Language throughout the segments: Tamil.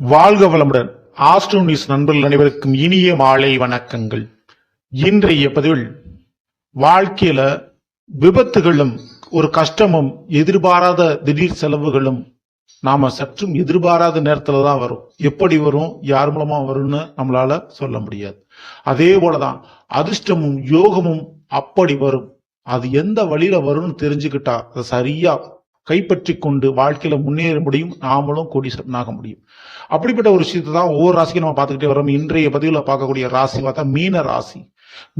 வாழ்க வளமுடன். ஆஸ்ட்ரோ நியூஸ் நண்பர்கள் அனைவருக்கும் இனிய மாலை வணக்கங்கள். இன்றைய பதிவில் வாழ்க்கையில விபத்துகளும் ஒரு கஷ்டமும் எதிர்பாராத திடீர் செலவுகளும் நாம சற்றும் எதிர்பாராத நேரத்துல தான் வரும். எப்படி வரும் யார் மூலமா வரும்னு நம்மளால சொல்ல முடியாது. அதே போலதான் அதிர்ஷ்டமும் யோகமும் அப்படி வரும். அது எந்த வழியில வரும்னு தெரிஞ்சுக்கிட்டா அதை சரியா கைப்பற்றி கொண்டு வாழ்க்கையில முன்னேற முடியும் நாமளும் கோடீஸ்வரனாக முடியும். அப்படிப்பட்ட ஒரு விஷயத்தை தான் ஒவ்வொரு ராசிக்கும் நம்ம பார்த்துக்கிட்டே வரோம் இன்றைய பதிவில் பார்க்கக்கூடிய ராசி பார்த்தா மீன ராசி.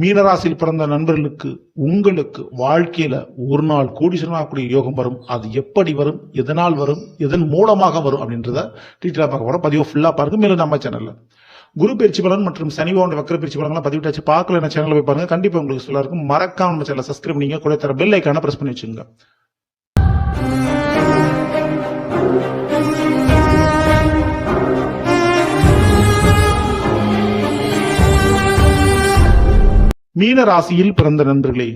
மீன ராசியில் பிறந்த நண்பர்களுக்கு உங்களுக்கு வாழ்க்கையில ஒரு நாள் கோடீஸ்வரனாகக்கூடிய யோகம் வரும். அது எப்படி வரும்? எதனால் வரும்? எதன் மூலமாக வரும்? அப்படின்றத டீட்டெயிலாக பார்க்க போறோம். பதிவு ஃபுல்லா பாருங்க. மேலும் நம்ம சேனல்ல குரு பயிற்சி பலன் மற்றும் சனி பவன் வக்கர பயிற்சி பலன்லாம் பதிவிட்டாச்சு. பார்க்கல என்ன சேனல் போய் பாருங்க. கண்டிப்பா உங்களுக்கு சொல்ல இருக்கும். மறக்காம நம்ம சேனல் சப்ஸ்கிரைப் பண்ணிங்க கூட தர பெல் ஐக்கான பிரஸ் பண்ணி வச்சுங்க மீன ராசியில் பிறந்த நண்பர்களே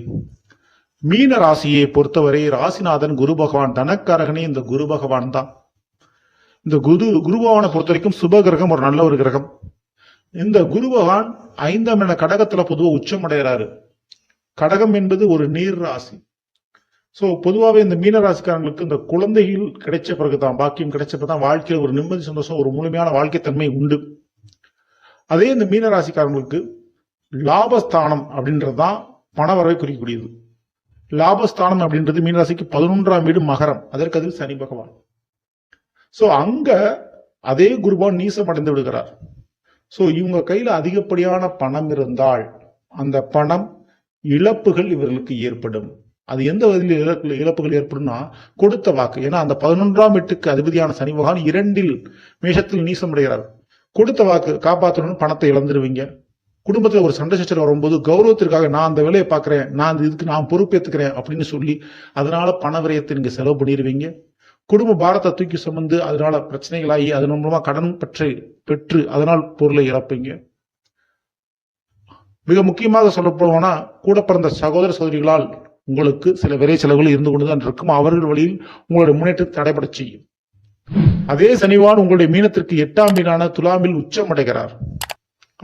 மீன ராசியை பொறுத்தவரை ராசிநாதன் குரு பகவான் தனக்காரகனே இந்த குரு பகவான் தான். இந்த குரு குரு பகவானை பொறுத்த வரைக்கும் சுப கிரகம் ஒரு நல்ல ஒரு கிரகம். இந்த குரு பகவான் ஐந்தாம் என கடகத்துல பொதுவாக உச்சம் அடைகிறாரு கடகம் என்பது ஒரு நீர் ராசி. சோ பொதுவாகவே இந்த மீன ராசிக்காரங்களுக்கு இந்த குழந்தைகள் கிடைச்ச பிறகுதான் பாக்கியம் கிடைச்ச பிறகுதான் வாழ்க்கையில் ஒரு நிம்மதி சந்தோஷம் ஒரு முழுமையான வாழ்க்கை தன்மை உண்டு. அதே இந்த மீன ராசிக்காரங்களுக்கு லாபஸ்தானம் அப்படின்றது தான் பணவரவை குறிக்கக்கூடியது. லாபஸ்தானம் அப்படின்றது மீனராசிக்கு பதினொன்றாம் வீடு மகரம். அதற்கு அதில் சனி பகவான். ஸோ அங்க அதே குருபான் நீசம் அடைந்து விடுகிறார். ஸோ இவங்க கையில் அதிகப்படியான பணம் இருந்தால் அந்த பணம் இழப்புகள் இவர்களுக்கு ஏற்படும். அது எந்த வகையில் இழப்பு இழப்புகள் ஏற்படும்னா கொடுத்த வாக்கு. ஏன்னா அந்த பதினொன்றாம் வீட்டுக்கு அதிபதியான சனி பகவான் இரண்டில் மேஷத்தில் நீசம் அடைகிறார். கொடுத்த வாக்கு காப்பாற்றணும்னு பணத்தை இழந்துருவீங்க. குடும்பத்துல ஒரு சண்டை சச்சரவு வரும்போது கௌரவத்திற்காக நான் அந்த வேலையை பார்க்கறேன் நான் அந்த இதுக்கு நான் பொறுப்பேத்துக்கிறேன் அப்படின்னு சொல்லி அதனால பண விரயத்தை நீங்க செலவு பண்ணிடுவீங்க குடும்ப பாரத்தை தூக்கி சுமந்து அதனால பிரச்சனைகளாகி அதன் மூலமா கடன் பற்றி பெற்று அதனால் பொருளை இழப்பீங்க. மிக முக்கியமாக சொல்ல கூட பிறந்த சகோதர சகோதரிகளால் உங்களுக்கு சில விரை செலவுகள் இருந்து கொண்டுதான் இருக்கும். அவர்கள் வழியில் உங்களுடைய முன்னேற்றத்தை தடைபட செய்யும். அதே சனிவான் உங்களுடைய மீனத்திற்கு எட்டாம் மீனான துலாமில் உச்சம் அடைகிறார்.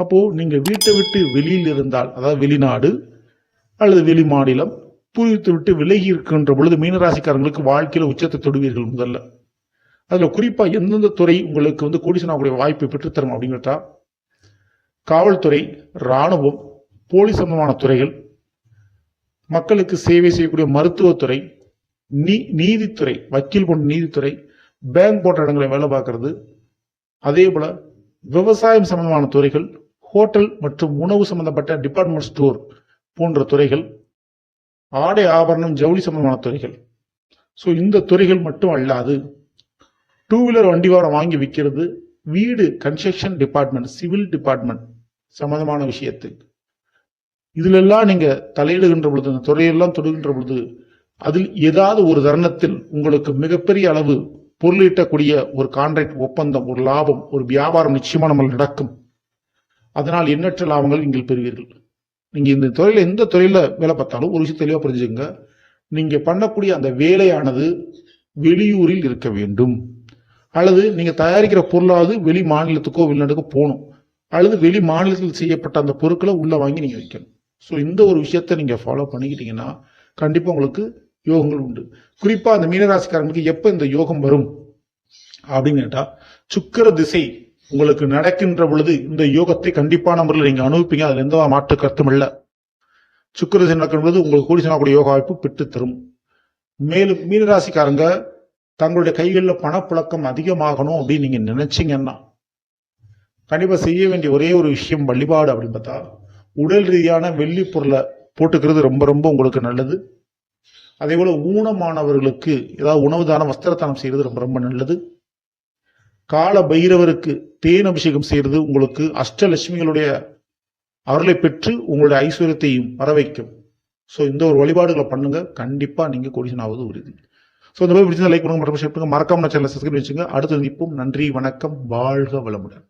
அப்போ நீங்க வீட்டை விட்டு வெளியில் இருந்தால் அதாவது வெளிநாடு அல்லது வெளி மாநிலம் புரிவித்து விட்டு விலகி இருக்கின்ற பொழுது மீனராசிக்காரங்களுக்கு வாழ்க்கையில் உச்சத்தை தொடுவீர்கள் முதல்ல. அதுல குறிப்பா எந்தெந்த துறை உங்களுக்கு வந்து கோடிசனாவுடைய வாய்ப்பை பெற்றுத்தரும் அப்படிங்கிட்டா காவல்துறை ராணுவம் போலீஸ் சம்பந்தமான துறைகள் மக்களுக்கு சேவை செய்யக்கூடிய மருத்துவத்துறை நீ நீதித்துறை வக்கீல் போன்ற நீதித்துறை பேங்க் போன்ற இடங்களை வேலை பார்க்கறது. அதே போல விவசாயம் சம்பந்தமான துறைகள் ஹோட்டல் மற்றும் உணவு சம்பந்தப்பட்ட டிபார்ட்மெண்ட் ஸ்டோர் போன்ற துறைகள் ஆடை ஆபரணம் ஜவுளி சம்பந்தமான துறைகள். ஸோ இந்த துறைகள் மட்டும் அல்லாது டூ வீலர் வண்டி வாரம் வாங்கி விற்கிறது வீடு கன்ஸ்ட்ரக்ஷன் டிபார்ட்மெண்ட் சிவில் டிபார்ட்மெண்ட் சம்பந்தமான விஷயத்து. இதிலெல்லாம் நீங்கள் தலையிடுகின்ற பொழுது இந்த துறையெல்லாம் தொடுகின்ற பொழுது அதில் ஏதாவது ஒரு தருணத்தில் உங்களுக்கு மிகப்பெரிய அளவு பொருளீட்டக்கூடிய ஒரு கான்ட்ராக்ட் ஒப்பந்தம் ஒரு லாபம் ஒரு வியாபாரம் நிச்சயமாக நம்ம நடக்கும். அதனால் எண்ணற்ற லாபங்கள் நீங்கள் பெறுவீர்கள். நீங்கள் இந்த துறையில் எந்த துறையில் வேலை பார்த்தாலும் ஒரு விஷயம் தெளிவாக புரிஞ்சுங்க நீங்கள் பண்ணக்கூடிய அந்த வேலையானது வெளியூரில் இருக்க வேண்டும். அல்லது நீங்கள் தயாரிக்கிற பொருளாவது வெளி மாநிலத்துக்கோ வெளிநாட்டுக்கோ போகணும். அல்லது வெளி மாநிலத்தில் செய்யப்பட்ட அந்த பொருட்களை உள்ளே வாங்கி நீங்கள் வைக்கணும். ஸோ இந்த ஒரு விஷயத்த நீங்கள் ஃபாலோ பண்ணிக்கிட்டீங்கன்னா கண்டிப்பாக உங்களுக்கு யோகங்கள் உண்டு. குறிப்பாக அந்த மீனராசிக்காரங்களுக்கு எப்போ இந்த யோகம் வரும்? அப்படின்னு கேட்டால் சுக்கிர திசை உங்களுக்கு நடக்கின்ற பொழுது இந்த யோகத்தை கண்டிப்பான முறையில் நீங்க அனுபவிப்பீங்க. அதுல எந்த மாற்று கருத்தும் இல்ல. சுக்கிர திசை நடக்கும் பொழுது உங்களுக்கு கூடி சொல்லக்கூடிய யோகா வாய்ப்பு பெற்று தரும். மேலும் மீனராசிக்காரங்க தங்களுடைய கைகளில் பணப்புழக்கம் அதிகமாகணும் அப்படின்னு நீங்க நினைச்சீங்கன்னா கண்டிப்பா செய்ய வேண்டிய ஒரே ஒரு விஷயம் வழிபாடு அப்படின்னு பார்த்தா உடல் ரீதியான வெள்ளி பொருளை போட்டுக்கிறது ரொம்ப ரொம்ப உங்களுக்கு நல்லது. அதே போல ஊனமானவர்களுக்கு ஏதாவது உணவு தானம் வஸ்திர தானம் செய்யறது ரொம்ப ரொம்ப நல்லது. கால பைரவருக்கு தேன் அபிஷேகம் செய்யறது உங்களுக்கு அஷ்டலட்சுமிகளுடைய அருளை பெற்று உங்களுடைய ஐஸ்வர்யத்தையும் வர வைக்கும் ஸோ இந்த ஒரு வழிபாடுகளை பண்ணுங்க. கண்டிப்பா நீங்க கொடிசனாவது உறுதி. ஸோ இந்த மாதிரி பிடிச்சிருந்தா லைக் பண்ணுங்க. மற்றும் ஷேர் பண்ணுங்க மறக்காம சேனல் சப்ஸ்கிரைப் வச்சுங்க அடுத்து இப்போ நன்றி வணக்கம். வாழ்க வளமுடன்.